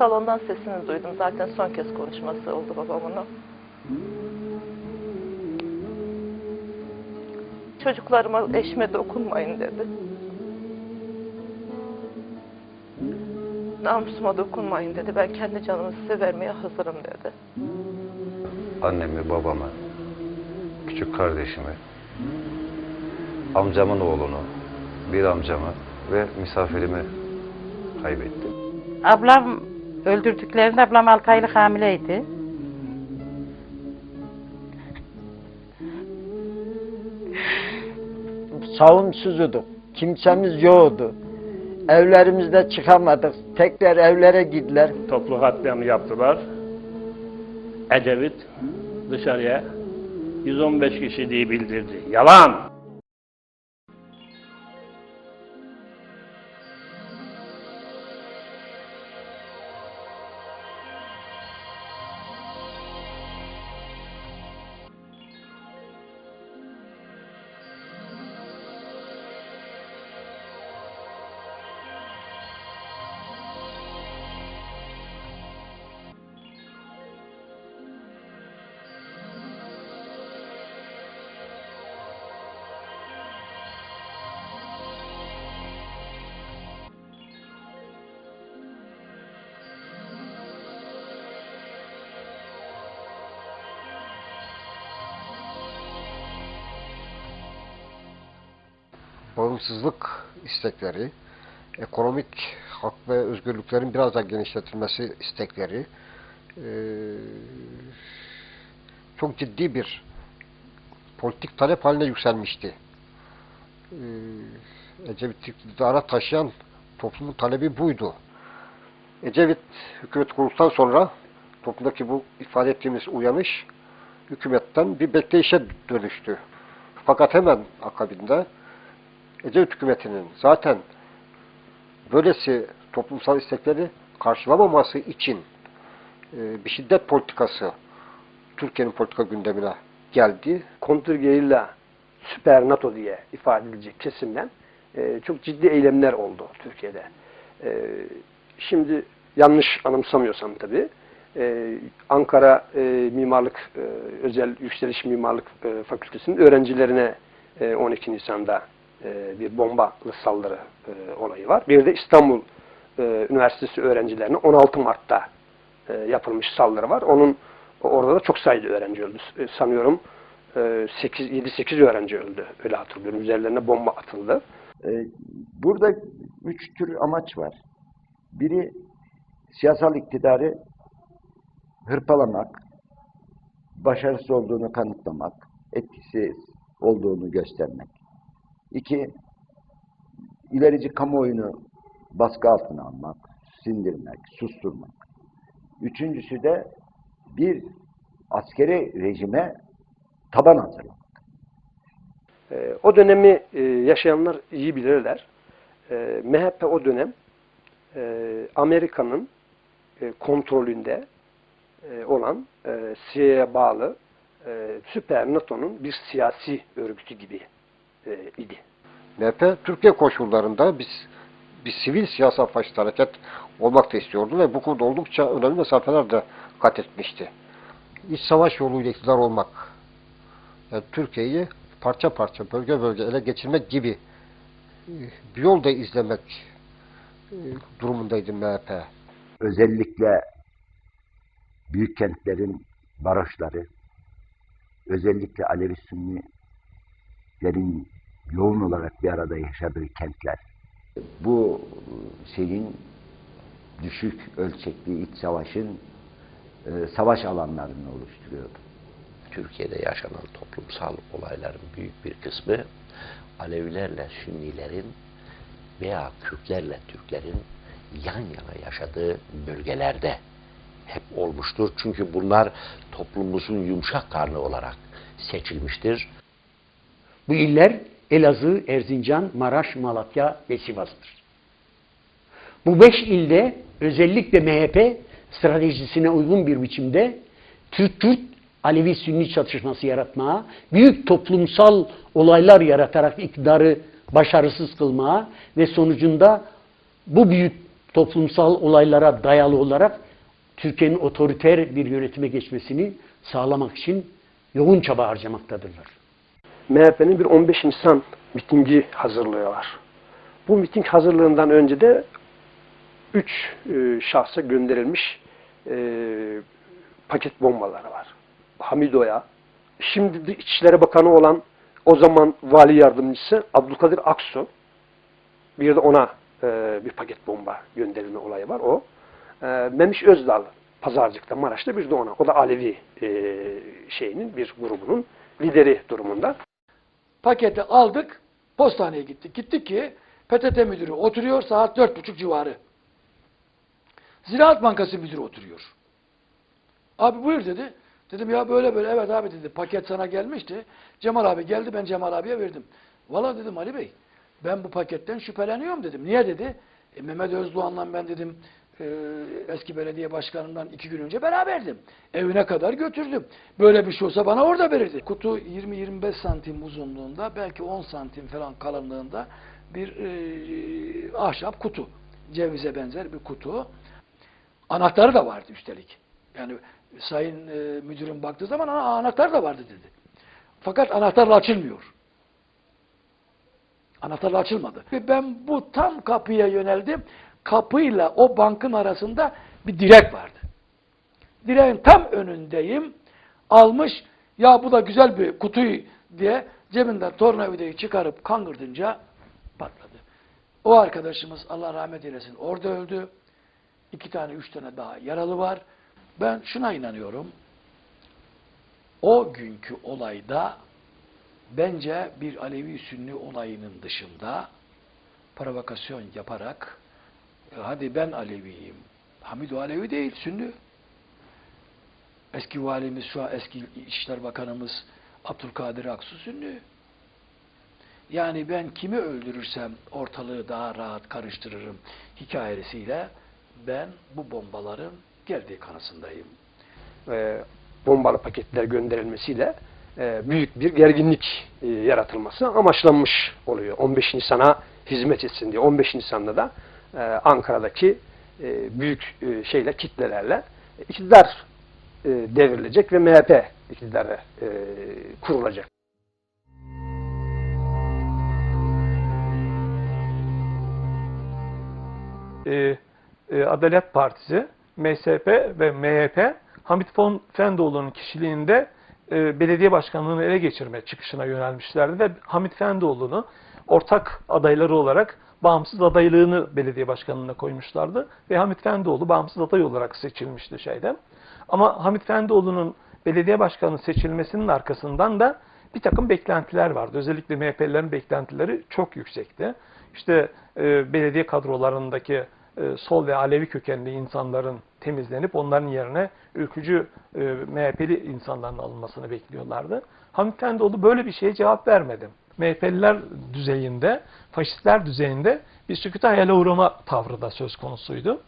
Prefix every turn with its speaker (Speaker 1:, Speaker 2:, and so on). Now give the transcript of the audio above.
Speaker 1: salondan sesini duydum. Zaten son kez konuşması oldu babamın o. Çocuklarıma, eşime dokunmayın dedi. Namusuma dokunmayın dedi. Ben kendi canımı size vermeye hazırım dedi.
Speaker 2: Annemi, babamı, küçük kardeşimi, amcamın oğlunu, bir amcamı ve misafirimi kaybettim.
Speaker 3: Ablam öldürdüklerinde ablam 6 aylık hamileydi.
Speaker 4: Savunsuzduk. Kimsemiz yoktu. Evlerimizde çıkamadık. Tekrar evlere gittiler.
Speaker 5: toplu katliamı yaptılar. Ecevit dışarıya 115 kişi diye bildirdi. Yalan!
Speaker 6: Bağımsızlık istekleri, ekonomik hak ve özgürlüklerin biraz daha genişletilmesi istekleri eee, çok ciddi bir politik talep haline yükselmişti. Eee Ecevit iktidara taşıyan toplumun talebi buydu. Ecevit hükümet kurulduktan sonra toplumdaki bu ifade ettiğimiz uyanış hükümetten bir bekleyişe dönüştü. Fakat hemen akabinde Ecevit hükümetinin zaten böylesi toplumsal istekleri karşılamaması için e, bir şiddet politikası Türkiye'nin politika gündemine geldi.
Speaker 7: kontrgerilla süper NATO diye ifade edilecek kesimden e, çok ciddi eylemler oldu Türkiye'de. E, şimdi yanlış anımsamıyorsam tabii e, Ankara e, Mimarlık e, Özel Yükseliş Mimarlık e, Fakültesi'nin öğrencilerine e, 12 Nisan'da e, bir bombalı saldırı e, olayı var. Bir de İstanbul e, Üniversitesi öğrencilerine 16 Mart'ta yapılmış saldırı var. Onun orada da çok sayıda öğrenci öldü. Sanıyorum 7-8 öğrenci öldü. Öyle hatırlıyorum. Üzerlerine bomba atıldı.
Speaker 8: Burada üç tür amaç var. Biri siyasal iktidarı hırpalamak, başarısız olduğunu kanıtlamak, etkisiz olduğunu göstermek. İki, ilerici kamuoyunu baskı altına almak, sindirmek, susturmak. Üçüncüsü de bir askeri rejime taban hazırlamak.
Speaker 7: E, o dönemi e, yaşayanlar iyi bilirler. E, MHP o dönem e, Amerika'nın e, kontrolünde e, olan e, CIA'ya bağlı e, Süper NATO'nun bir siyasi örgütü gibi e, idi.
Speaker 6: MHP Türkiye koşullarında biz bir sivil siyasal faşist hareket olmak da istiyordu ve bu konuda oldukça önemli mesafeler de kat etmişti. İç savaş yoluyla iktidar olmak, yani Türkiye'yi parça parça, bölge bölge ele geçirmek gibi e, bir yol da izlemek e, durumundaydı MHP.
Speaker 8: özellikle büyük kentlerin baroşları, özellikle Alevi Sünnilerin yoğun olarak bir arada yaşadığı kentler. Bu şeyin düşük ölçekli iç savaşın e, savaş alanlarını oluşturuyordu.
Speaker 9: Türkiye'de yaşanan toplumsal olayların büyük bir kısmı Alevilerle Sünnilerin veya Kürtlerle Türklerin yan yana yaşadığı bölgelerde hep olmuştur. Çünkü bunlar toplumumuzun yumuşak karnı olarak seçilmiştir.
Speaker 10: Bu iller Elazığ, Erzincan, Maraş, Malatya ve Sivas'tır. Bu beş ilde özellikle MHP stratejisine uygun bir biçimde Türk-Kürt Alevi-Sünni çatışması yaratmaya, büyük toplumsal olaylar yaratarak iktidarı başarısız kılmaya ve sonucunda bu büyük toplumsal olaylara dayalı olarak Türkiye'nin otoriter bir yönetime geçmesini sağlamak için yoğun çaba harcamaktadırlar.
Speaker 7: MHP'nin bir 15 Nisan mitingi hazırlığı var. Bu miting hazırlığından önce de 3 e, şahsa gönderilmiş e, paket bombaları var. Hamido'ya, şimdi İçişleri Bakanı olan o zaman vali yardımcısı Abdülkadir Aksu, bir de ona e, bir paket bomba gönderilme olayı var o. E, Memiş Özdal, Pazarcık'ta, Maraş'ta bir de ona. O da Alevi e, şeyinin, bir grubunun lideri durumunda.
Speaker 11: Paketi aldık, postaneye gittik. Gittik ki PTT müdürü oturuyor saat dört buçuk civarı. Ziraat Bankası müdürü oturuyor. Abi buyur dedi. Dedim ya böyle böyle evet abi dedi paket sana gelmişti. Cemal abi geldi ben Cemal abiye verdim. Valla dedim Ali Bey ben bu paketten şüpheleniyorum dedim. Niye dedi? E, Mehmet Özdoğan'la ben dedim e, eski belediye başkanından iki gün önce beraberdim. Evine kadar götürdüm. Böyle bir şey olsa bana orada verirdi. Kutu 20-25 santim uzunluğunda belki 10 santim falan kalınlığında bir e, ahşap kutu. Cevize benzer bir kutu. Anahtarı da vardı üstelik. Yani sayın e, müdürün baktığı zaman "Aa, anahtar da vardı dedi. Fakat anahtarla açılmıyor. Anahtarla açılmadı. Ben bu tam kapıya yöneldim. Kapıyla o bankın arasında bir direk vardı. Direğin tam önündeyim. Almış ya bu da güzel bir kutu diye cebinden tornavidayı çıkarıp kangırdınca patladı. O arkadaşımız Allah rahmet eylesin orada öldü. İki tane, üç tane daha yaralı var. Ben şuna inanıyorum. O günkü olayda bence bir Alevi Sünni olayının dışında provokasyon yaparak "E, hadi ben Aleviyim. Hamidu Alevi değil, Sünni. Eski valimiz, şu an eski İçişler Bakanımız Abdülkadir Aksu Sünni. Yani ben kimi öldürürsem ortalığı daha rahat karıştırırım hikayesiyle ben bu bombaların geldiği kanısındayım.
Speaker 7: e, bombalı paketler gönderilmesiyle e, büyük bir gerginlik e, yaratılması amaçlanmış oluyor. 15 Nisan'a hizmet etsin diye. 15 Nisan'da da e, Ankara'daki e, büyük e, şeyle kitlelerle iktidar e, devrilecek ve MHP iktidarı e, kurulacak.
Speaker 12: Adalet Partisi, MSP ve MHP Hamit Fon Fendoğlu'nun kişiliğinde belediye başkanlığını ele geçirme çıkışına yönelmişlerdi ve Hamit Fendoğlu'nu ortak adayları olarak bağımsız adaylığını belediye başkanlığına koymuşlardı ve Hamit Fendoğlu bağımsız aday olarak seçilmişti şeyden. Ama Hamit Fendoğlu'nun belediye başkanı seçilmesinin arkasından da bir takım beklentiler vardı. Özellikle MHP'lilerin beklentileri çok yüksekti. İşte e, belediye kadrolarındaki e, sol ve Alevi kökenli insanların temizlenip onların yerine ülkücü e, MHP'li insanların alınmasını bekliyorlardı. Hamit Fendoğlu böyle bir şeye cevap vermedi. MHP'liler düzeyinde, faşistler düzeyinde bir sükût hayale uğrama tavrı da söz konusuydu.